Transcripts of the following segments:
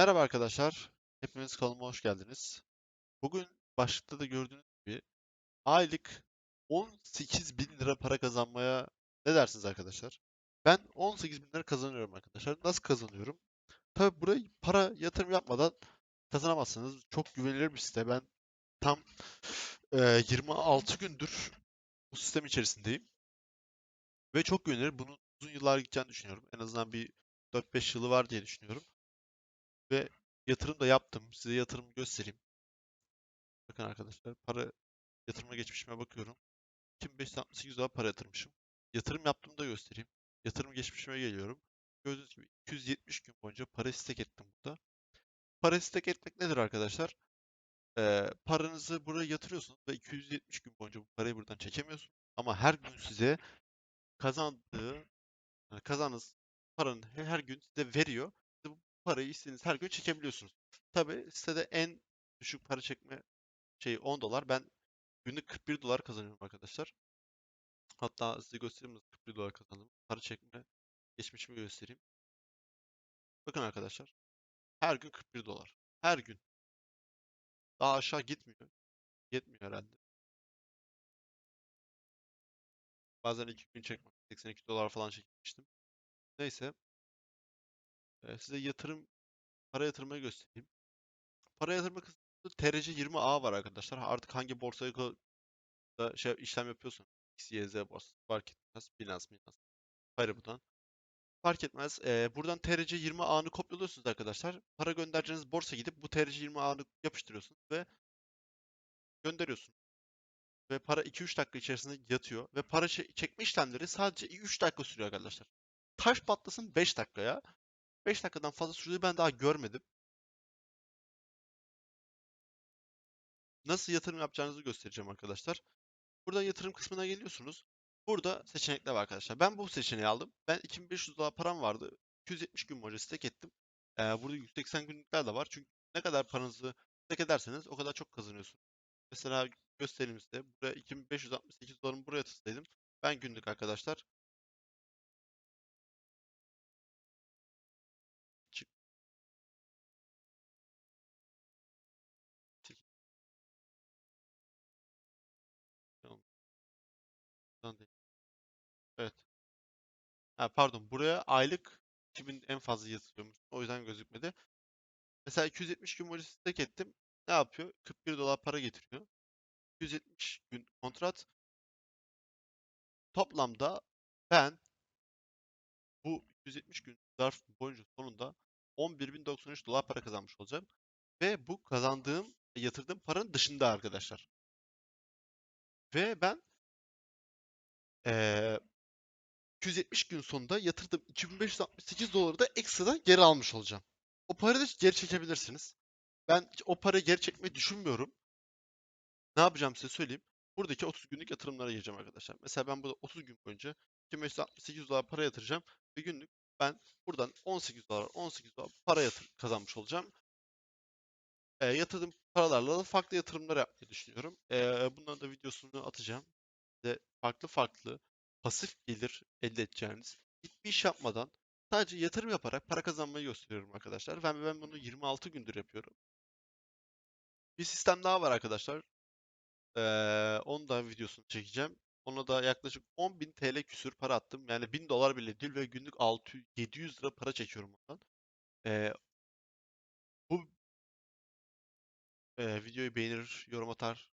Merhaba arkadaşlar. Hepiniz kanalıma hoş geldiniz. Bugün başlıkta da gördüğünüz gibi aylık 18 bin lira para kazanmaya ne dersiniz arkadaşlar? Ben 18 bin lira kazanıyorum arkadaşlar. Nasıl kazanıyorum? Tabi buraya para yatırım yapmadan kazanamazsınız. Çok güvenilir bir site. Ben tam e, 26 gündür bu sistem içerisindeyim. Ve çok güvenilir. Bunun uzun yıllar gideceğini düşünüyorum. En azından bir 4-5 yılı var diye düşünüyorum. Ve yatırım da yaptım. Size yatırım göstereyim. Bakın arkadaşlar para yatırıma geçmişime bakıyorum. 2568 dolar para yatırmışım. Yatırım yaptığımı da göstereyim. Yatırım geçmişime geliyorum. Gördüğünüz gibi 270 gün boyunca para stek ettim burada. Para stek etmek nedir arkadaşlar? Ee, paranızı buraya yatırıyorsunuz ve 270 gün boyunca bu parayı buradan çekemiyorsunuz. Ama her gün size kazandığı, yani kazandığınız paranın her gün size veriyor. Parayı istediğiniz her gün çekebiliyorsunuz. Tabi sitede en düşük para çekme şey 10 dolar. Ben günlük 41 dolar kazanıyorum arkadaşlar. Hatta size göstereyim nasıl 41 dolar kazandım. Para çekme geçmişimi göstereyim. Bakın arkadaşlar. Her gün 41 dolar. Her gün. Daha aşağı gitmiyor. Yetmiyor herhalde. Bazen 2 gün çekmem. 82 dolar falan çekmiştim. Neyse. Size yatırım, para yatırmayı göstereyim. Para yatırma kısmında TRC 20A var arkadaşlar. Artık hangi borsaya da şey işlem yapıyorsun. X, Y, borsası fark etmez. Binance, Binance. Paribu'dan. Fark etmez. Ee, buradan TRC 20 ağını kopyalıyorsunuz arkadaşlar. Para göndereceğiniz borsa gidip bu TRC 20 ağını yapıştırıyorsunuz ve gönderiyorsun. Ve para 2-3 dakika içerisinde yatıyor. Ve para çekme işlemleri sadece 3 dakika sürüyor arkadaşlar. Taş patlasın 5 dakikaya. 5 dakikadan fazla sürdüğü ben daha görmedim. Nasıl yatırım yapacağınızı göstereceğim arkadaşlar. Buradan yatırım kısmına geliyorsunuz. Burada seçenekler var arkadaşlar. Ben bu seçeneği aldım. Ben 2500 dolar param vardı. 270 gün boyunca stack ettim. Ee, burada 180 günlükler de var. Çünkü ne kadar paranızı stack ederseniz o kadar çok kazanıyorsunuz. Mesela göstereyim size. Buraya 2568 dolarımı buraya tıkladım. Ben günlük arkadaşlar Evet. Ha, pardon buraya aylık 2000 en fazla yatırıyormuş. O yüzden gözükmedi. Mesela 270 gün boyunca stack ettim. Ne yapıyor? 41 dolar para getiriyor. 270 gün kontrat. Toplamda ben bu 270 gün zarf boyunca sonunda 11.093 dolar para kazanmış olacağım. Ve bu kazandığım, yatırdığım paranın dışında arkadaşlar. Ve ben ee, 270 gün sonunda yatırdığım 2568 doları da ekstradan geri almış olacağım. O parayı da geri çekebilirsiniz. Ben o parayı geri çekmeyi düşünmüyorum. Ne yapacağım size söyleyeyim. Buradaki 30 günlük yatırımlara gireceğim arkadaşlar. Mesela ben burada 30 gün boyunca 2568 dolar para yatıracağım ve günlük ben buradan 18 dolar 18 dolar para yatır kazanmış olacağım. E, yatırdığım paralarla da farklı yatırımlar yapmayı düşünüyorum. E, bunların da videosunu atacağım. Size farklı farklı pasif gelir elde edeceğiniz hiçbir iş yapmadan sadece yatırım yaparak para kazanmayı gösteriyorum arkadaşlar. Ben, ben bunu 26 gündür yapıyorum. Bir sistem daha var arkadaşlar. Ee, onu da videosunu çekeceğim. Ona da yaklaşık 10.000 TL küsür para attım. Yani 1000 dolar bile değil ve günlük 600, 700 lira para çekiyorum ondan. Ee, bu e, videoyu beğenir, yorum atar,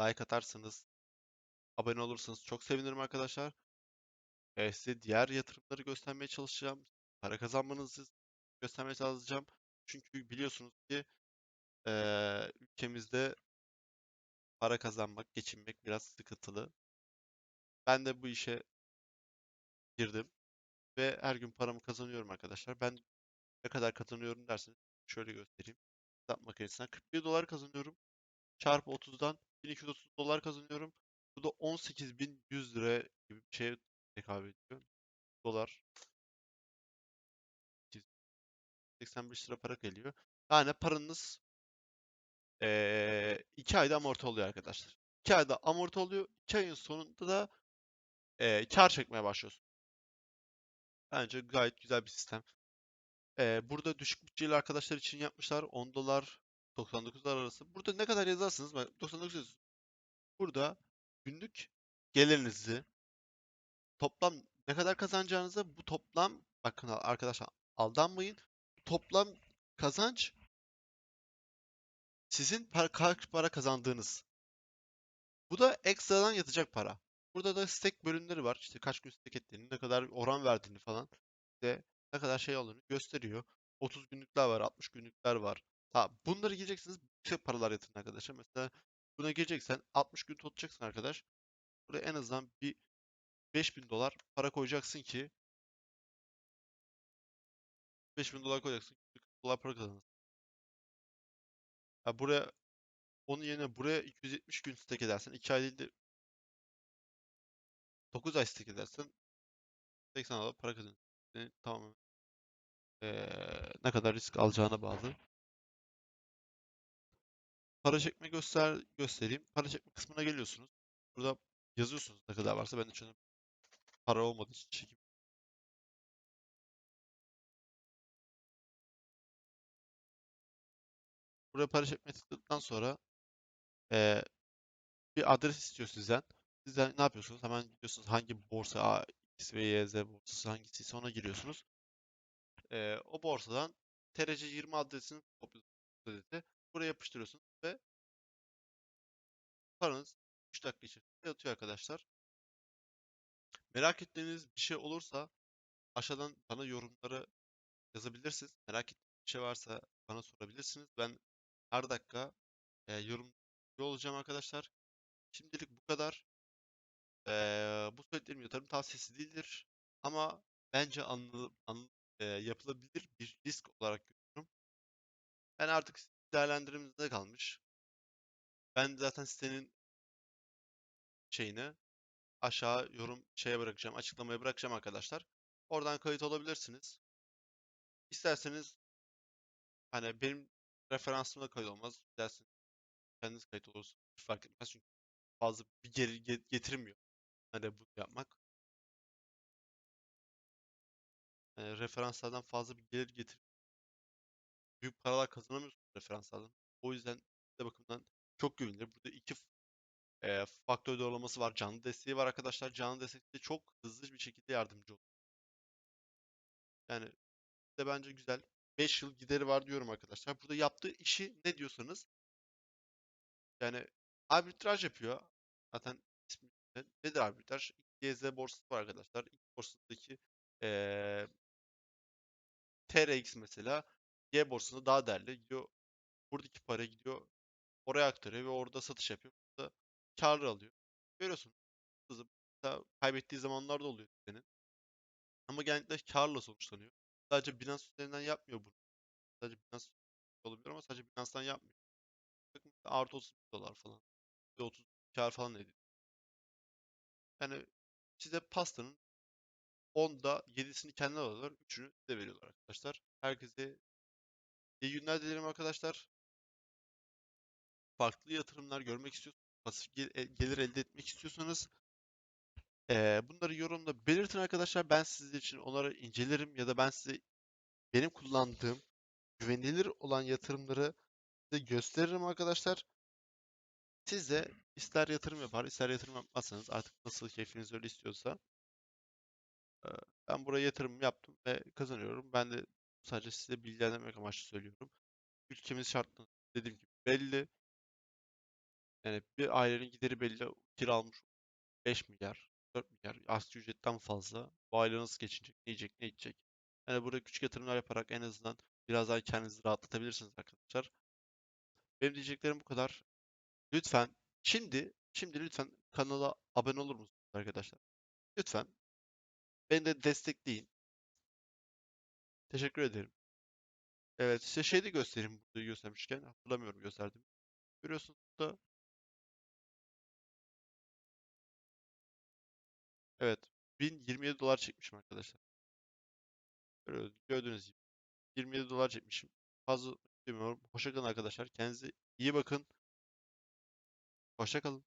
like atarsanız, abone olursanız çok sevinirim arkadaşlar. Ee, size diğer yatırımları göstermeye çalışacağım. Para kazanmanızı göstermeye çalışacağım. Çünkü biliyorsunuz ki e, ülkemizde para kazanmak, geçinmek biraz sıkıntılı. Ben de bu işe girdim ve her gün paramı kazanıyorum arkadaşlar. Ben ne kadar kazanıyorum derseniz şöyle göstereyim. Hesap makinesinden 41 dolar kazanıyorum. Çarpı 30'dan 1230 dolar kazanıyorum. Bu da 18.100 lira gibi bir şeye tekabül ediyor. Dolar 85 lira para geliyor. Yani paranız 2 ayda amorti oluyor arkadaşlar. 2 ayda amorti oluyor. 2 ayın sonunda da e, kar çekmeye başlıyorsun. Bence gayet güzel bir sistem. Ee, burada düşük bütçeli arkadaşlar için yapmışlar. 10 dolar 99 dolar arası. Burada ne kadar yazarsınız? Bak 99 yazıyorsunuz. Burada günlük gelirinizi toplam ne kadar kazanacağınızı bu toplam bakın arkadaşlar aldanmayın. Toplam kazanç sizin kaç para kazandığınız. Bu da ekstradan yatacak para. Burada da stake bölümleri var. İşte kaç gün stake ettiğini, ne kadar oran verdiğini falan. İşte ne kadar şey olduğunu gösteriyor. 30 günlükler var, 60 günlükler var. Ha, bunları gireceksiniz. Yüksek paralar yatırın arkadaşlar. Mesela buna gireceksen 60 gün tutacaksın arkadaş. Buraya en azından bir 5000 dolar para koyacaksın ki 5000 dolar koyacaksın ki 40 dolar para kazanırsın. Ha, buraya onun yerine buraya 270 gün stake edersen 2 ay değil de 9 ay stake edersen 80 dolar para kazanırsın. Yani tamamen eee, ne kadar risk alacağına bağlı. Para çekme göster göstereyim. Para çekme kısmına geliyorsunuz. Burada yazıyorsunuz ne kadar varsa. Ben de an para olmadığı için çekim. Buraya para çekmeye tıkladıktan sonra eee, bir adres istiyor sizden. Sizden ne yapıyorsunuz? Hemen gidiyorsunuz hangi borsa A, X ve Y, Z borsası hangisiyse ona giriyorsunuz. Eee, o borsadan TRC20 adresini kopyalıyorsunuz. Buraya yapıştırıyorsunuz ve paranız 3 dakika içerisinde yatıyor arkadaşlar. Merak ettiğiniz bir şey olursa aşağıdan bana yorumlara yazabilirsiniz. Merak ettiğiniz bir şey varsa bana sorabilirsiniz. Ben her dakika e, yorum olacağım arkadaşlar. Şimdilik bu kadar. E, bu söylediklerim yatırım tavsiyesi değildir. Ama bence anlı, anlı- e, yapılabilir bir risk olarak görüyorum. Ben artık sizin değerlendirmenizde kalmış. Ben zaten sitenin şeyini aşağı yorum şeye bırakacağım, açıklamaya bırakacağım arkadaşlar. Oradan kayıt olabilirsiniz. İsterseniz hani benim referansımda kayıt olmaz. İsterseniz kendiniz kayıt olursunuz. Fark etmez çünkü fazla bir geri ge- getirmiyor. Hani bunu yapmak. Yani referanslardan fazla bir gelir getir. Büyük paralar kazanamıyorsunuz referanslardan. O yüzden de bakımdan çok güvenilir. Burada iki e, faktör doğrulaması var. Canlı desteği var arkadaşlar. Canlı destekte çok hızlı bir şekilde yardımcı oluyor. Yani de bence güzel. 5 yıl gideri var diyorum arkadaşlar. Burada yaptığı işi ne diyorsanız yani arbitraj yapıyor. Zaten ismi ne- nedir arbitraj? XYZ borsası var arkadaşlar. X borsasındaki eee TRX mesela Y borsasında daha değerli. Gidiyor buradaki para gidiyor oraya aktarıyor ve orada satış yapıyor. Burada kar alıyor. Görüyorsun. Hızlı. Kaybettiği zamanlar da oluyor senin. Ama genellikle karla sonuçlanıyor. Sadece Binance üzerinden yapmıyor bunu. Sadece Binance olabilir ama sadece Binance'dan yapmıyor. Bakın Artı 30 dolar falan. %30 kar falan ediyor. Yani size pastanın 10'da 7'sini kendileri alıyorlar. 3'ünü size veriyorlar arkadaşlar. Herkese iyi günler dilerim arkadaşlar. Farklı yatırımlar görmek istiyorsanız, pasif gel- e, gelir elde etmek istiyorsanız eee, bunları yorumda belirtin arkadaşlar. Ben sizler için onları incelerim ya da ben size benim kullandığım güvenilir olan yatırımları size gösteririm arkadaşlar. Siz de ister yatırım yapar, ister yatırım yapmazsanız artık nasıl keyfiniz öyle istiyorsa ben buraya yatırım yaptım ve kazanıyorum. Ben de sadece size bilgilendirmek amaçlı söylüyorum. Ülkemiz şartları dediğim gibi belli. Yani bir ailenin gideri belli. Kira almış 5 milyar, 4 milyar, asgari ücretten fazla. Bu aile nasıl geçinecek, ne yiyecek, ne içecek? Yani burada küçük yatırımlar yaparak en azından biraz daha kendinizi rahatlatabilirsiniz arkadaşlar. Benim diyeceklerim bu kadar. Lütfen şimdi, şimdi lütfen kanala abone olur musunuz arkadaşlar? Lütfen beni de destekleyin. Teşekkür ederim. Evet, size şey de göstereyim burada göstermişken. Hatırlamıyorum gösterdim. Görüyorsunuz burada. Evet. 1027 dolar çekmişim arkadaşlar. Görüyoruz- Gördüğünüz gibi. 27 dolar çekmişim. Fazla istemiyorum. Hoşça kalın arkadaşlar. Kendinize iyi bakın. Hoşça kalın.